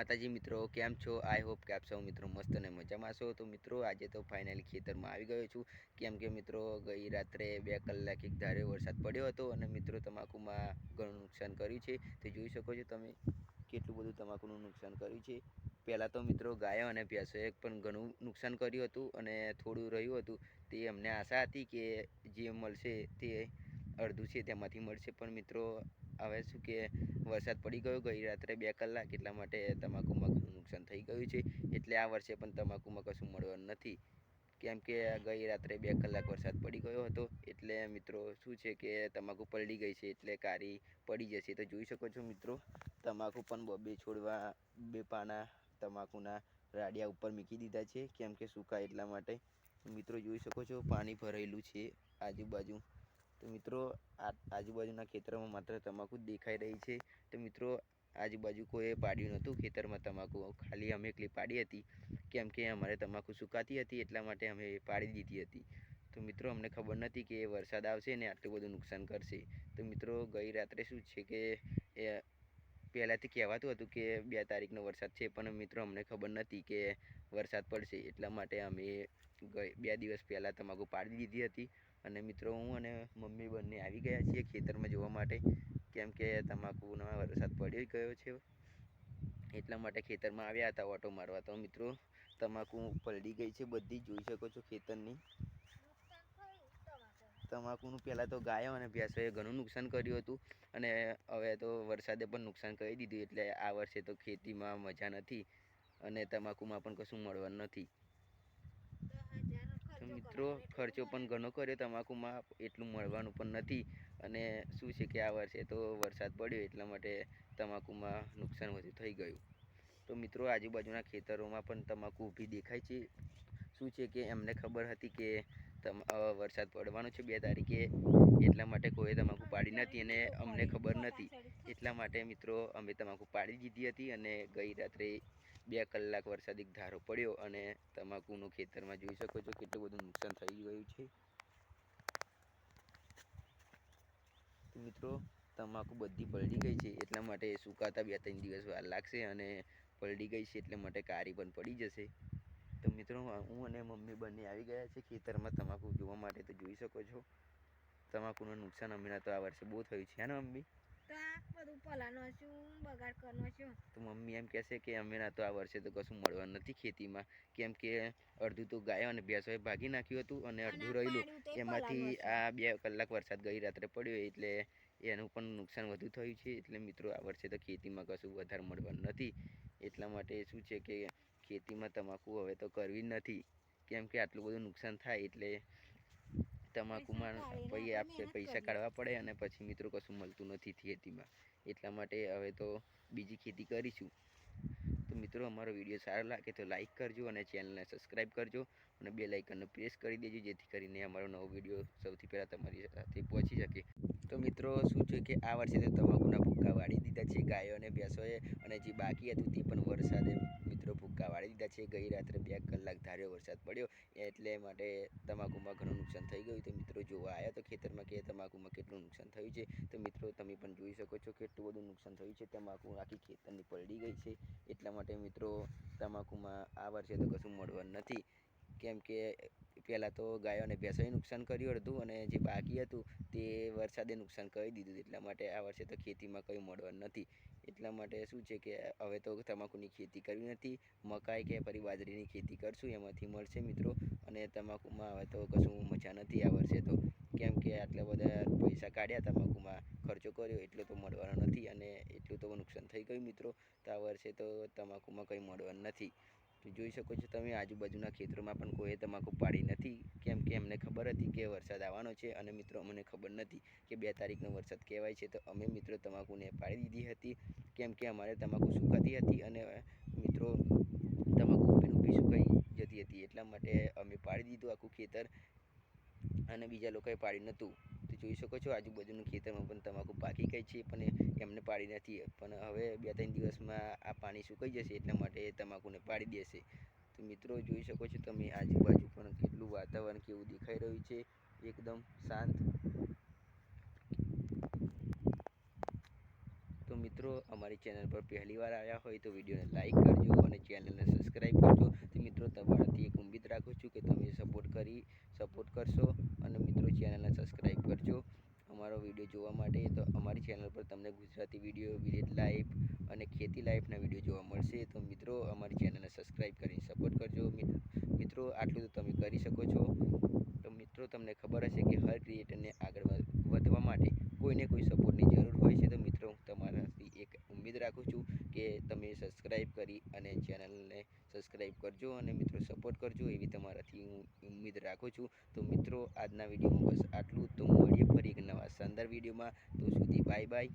માતાજી મિત્રો, કેમ છો? આઈ હોપ કે આપ સૌ મિત્રો મસ્ત અને મજામાં છો. તો મિત્રો, આજે તો ફાઇનલી ખેતરમાં આવી ગયો છું. કેમ કે મિત્રો, ગઈ રાત્રે બે કલાક એક ધારે વરસાદ પડ્યો હતો અને મિત્રો, તમાકુમાં ઘણું નુકસાન કર્યું છે. તો જોઈ શકો છો તમે કેટલું બધું તમાકુનું નુકસાન કર્યું છે. પહેલાં તો મિત્રો, ગાયો અને ભેંસોએ પણ ઘણું નુકસાન કર્યું હતું અને થોડું રહ્યું હતું. તે અમને આશા હતી કે જે મળશે તે અડધું છે, તેમાંથી મળશે. પણ મિત્રો હવે શું કે વરસાદ પડી ગયો, ગઈ રાત્રે બે કલાક, એટલા માટે તમાકુમાં ઘણું નુકસાન થઈ ગયું છે. એટલે આ વર્ષે પણ તમાકુમાં કશું મળવાનું નથી. કેમ કે ગઈ રાત્રે બે કલાક વરસાદ પડી ગયો હતો. એટલે મિત્રો, શું છે કે તમાકુ પલળી ગઈ છે, એટલે કારી પડી જશે. તો જોઈ શકો છો મિત્રો, તમાકુ પણ બબે છોડવા, બે પાના તમાકુના રાડિયા ઉપર મૂકી દીધા છે. કેમ કે સૂકા એટલા માટે. મિત્રો, જોઈ શકો છો, પાણી ભરેલું છે આજુબાજુ. તો મિત્રો, આ આજુબાજુના ખેતરોમાં માત્ર તમાકુ દેખાઈ રહી છે. તો મિત્રો, આજુબાજુ કોઈએ પાડ્યું નહોતું ખેતરમાં તમાકુ. ખાલી અમે એકલી પાડી હતી, કેમ કે અમારે તમાકુ સુકાતી હતી, એટલા માટે અમે પાડી દીધી હતી. તો મિત્રો, અમને ખબર નથી કે વરસાદ આવશે ને આટલું બધું નુકસાન કરશે. તો મિત્રો, ગઈ રાત્રે શું છે કે, એ પહેલાંથી કહેવાતું હતું કે બે તારીખનો વરસાદ છે, પણ મિત્રો, અમને ખબર નથી કે વરસાદ પડશે. એટલા માટે અમે ગઈ, બે દિવસ પહેલાં તમાકુ પાડી દીધી હતી. અને મિત્રો હું અને મમ્મી બંને આવી ગયા છીએ ખેતરમાં જોવા માટે. કેમ કે તમાકુનો વરસાદ પડી ગયો છે. એટલા માટે ખેતરમાં આવ્યા હતા ઓટો મારવા. તો મિત્રો, તમાકુ પલડી ગઈ છે બધી, જોઈ શકો છો ખેતરની. તમાકુનું પહેલાં તો ગાયો અને ભેંસોએ ઘણું નુકસાન કર્યું હતું અને હવે તો વરસાદે પણ નુકસાન કરી દીધું. એટલે આ વર્ષે તો ખેતીમાં મજા નથી અને તમાકુમાં પણ કશું મળવાનું નથી. મિત્રો, ખર્ચો પણ ઘણો કર્યો, તમાકુમાં એટલું મળવાનું પણ નથી. અને શું છે કે આ વર્ષે તો વરસાદ પડ્યો, એટલા માટે તમાકુમાં નુકસાન વધુ થઈ ગયું. તો મિત્રો, આજુબાજુના ખેતરોમાં પણ તમાકુ ઊભી દેખાય છે. શું છે કે એમને ખબર હતી કે તમ વરસાદ પડવાનો છે બે તારીખે, એટલા માટે કોઈએ તમાકુ પાડી નથી અને અમને ખબર નથી. એટલા માટે મિત્રો, અમે તમાકુ પાડી દીધી હતી અને ગઈ રાત્રે બે કલાક વરસાદી ધારો પડ્યો અને તમાકુનું ખેતરમાં જોઈ શકો છો કેટલું બધું નુકસાન થઈ ગયું છે. મિત્રો, તમાકુ બધી પલડી ગઈ છે, એટલા માટે સુકાતા બે ત્રણ દિવસ વાર લાગશે અને પલડી ગઈ છે એટલે માટે કારી પણ પડી જશે. તો મિત્રો, હું અને મમ્મી બંને આવી ગયા છે ખેતરમાં તમાકુ જોવા માટે, તો જોઈ શકો છો. તમાકુનું નુકસાન હમણાં તો આ વર્ષે બહુ થયું છે ને મમ્મી? તો આ બધું પલાનો છું બગાડ કરનો છું તો મમ્મી એમ કહેશે કે અમે ના તો આ વર્ષે તો કશું મળવાનું નથી ખેતીમાં. કેમ કે અડધું તો ગાયો અને ભેંસોએ ભાગી નાખ્યું હતું અને અડધું રહેલું એમાંથી આ બે કલાક વરસાદ ગઈ રાત્રે પડ્યો એટલે એનું પણ નુકસાન વધુ થયું છે. એટલે મિત્રો આ વર્ષે તો ખેતીમાં કશું વધારે મળવાનું નથી. એટલા માટે શું છે કે ખેતીમાં તમાકુ હવે તો કરવી જ નથી. કેમ કે આટલું બધું નુકસાન થાય એટલે તમાકુમાં આપણે આપણે પૈસા કાઢવા પડે અને પછી મિત્રો કશું મળતું નથી ખેતીમાં. એટલા માટે હવે તો બીજી ખેતી કરીશું. તો મિત્રો અમારો વીડિયો સારો લાગે તો લાઇક કરજો અને ચેનલને સબસ્ક્રાઈબ કરજો અને બે લાઇકનને પ્રેસ કરી દેજો જેથી કરીને અમારો નવો વીડિયો સૌથી પહેલાં તમારી સાથે પહોંચી શકે. તો મિત્રો, શું છે કે આ વર્ષે તો તમાકુના ભૂક્કા વાળી દીધા છે, ગાયો અને ભેંસોએ અને જે બાકી હતું તે પણ વરસાદે મિત્રો ભૂક્કા વાળી દીધા છે. ગઈ રાત્રે બે કલાક ધાર્યો વરસાદ પડ્યો એટલે માટે તમાકુમાં ઘણું નુકસાન થઈ ગયું. તો મિત્રો, જોવા આવ્યા તો ખેતરમાં કે તમાકુમાં કેટલું નુકસાન થયું છે? તો મિત્રો, તમે પણ જોઈ શકો છો કેટલું બધું નુકસાન થયું છે. તમાકુ આખી ખેતરની પલળી ગઈ છે. એટલા માટે મિત્રો તમાકુમાં આ વર્ષે તો કશું મળવાનું નથી. કેમ કે પહેલાં તો ગાયો અને ભેંસોએ નુકસાન કર્યું હતું અને જે બાકી હતું તે વરસાદે નુકસાન કરી દીધું એટલા માટે આ વર્ષે તો ખેતીમાં કંઈ મળવાનું નથી. એટલા માટે શું છે કે હવે તો તમાકુની ખેતી કરવી નથી. મકાઈ કે ફરી બાજરીની ખેતી કરશું એમાંથી મળશે મિત્રો. અને તમાકુમાં હવે તો કશું મજા નથી આ વર્ષે તો. કેમ કે આટલા બધા કાઢ્યા તમાકુમાં ખર્ચો કર્યો, એટલો તો મળવાનો નથી અને એટલું તો નુકસાન થઈ ગયું મિત્રો. તો આ વર્ષે તો તમાકુમાં કંઈ મળવાનું નથી. તો જોઈ શકો છો તમે, આજુબાજુના ખેતરોમાં પણ કોઈએ તમાકુ પાડી નથી. કેમ કે અમને ખબર હતી કે વરસાદ આવવાનો છે અને મિત્રો, અમને ખબર નથી કે બે તારીખનો વરસાદ કહેવાય છે. તો અમે મિત્રો તમાકુને પાડી દીધી હતી. કેમ કે અમારે તમાકુ સુકાતી હતી અને મિત્રો, તમાકુ ઊભી ઊભી સુકાઈ જતી હતી. એટલા માટે અમે પાડી દીધું આખું ખેતર. અને બીજા લોકોએ પાડી નહોતું. તો જોઈ શકો છો, આજુબાજુનું ખેતરમાં પણ તમાકુ પાકી ગઈ છે, પણ એમને પાડી નથી. પણ હવે બે ત્રણ દિવસમાં આ પાણી સુકાઈ જશે, એટલા માટે તમાકુને પાડી દેશે. તો મિત્રો, જોઈ શકો છો તમે, આજુબાજુ પણ કેટલું વાતાવરણ કેવું દેખાઈ રહ્યું છે. એકદમ શાંત તો મિત્રો, અમારી ચેનલ પર પહેલીવાર આવ્યા હોય તો વિડીયોને લાઈક કરજો અને ચેનલને સબસ્ક્રાઈબ કરજો. તો મિત્રો, તમારાથી એક ઉમ્મીદ રાખું છું કે તમે સપોર્ટ કરી સપોર્ટ કરશો અને મિત્રો ચેનલને સબસ્ક્રાઈબ કરજો. અમારો વીડિયો જોવા માટે તો અમારી ચેનલ પર તમને ગુજરાતી વીડિયો, વિલેજ લાઈફ અને ખેતી લાઈફના વીડિયો જોવા મળશે. તો મિત્રો, અમારી ચેનલને સબસ્ક્રાઈબ કરીને સપોર્ટ કરજો. મિત- મિત્રો, આટલું તો તમે કરી શકો છો. તો મિત્રો, તમને ખબર હશે કે હર ક્રિએટરને આગળ વધવા માટે કોઈને કોઈ સપોર્ટની જરૂર હોય છે. તો મિત્રો હું તમારાથી એક ઉમ્મીદ રાખું છું કે તમે સબસ્ક્રાઈબ કરી અને ચેનલને સબસ્ક્રાઈબ કરજો અને મિત્રો સપોર્ટ કરજો એવી તમારાથી હું ઉમ્મીદ રાખું છું. તો મિત્રો, આજના વિડીયોમાં બસ આટલું. તો મળીએ ફરી એક નવા શાનદાર વિડીયોમાં. તો સુધી બાય બાય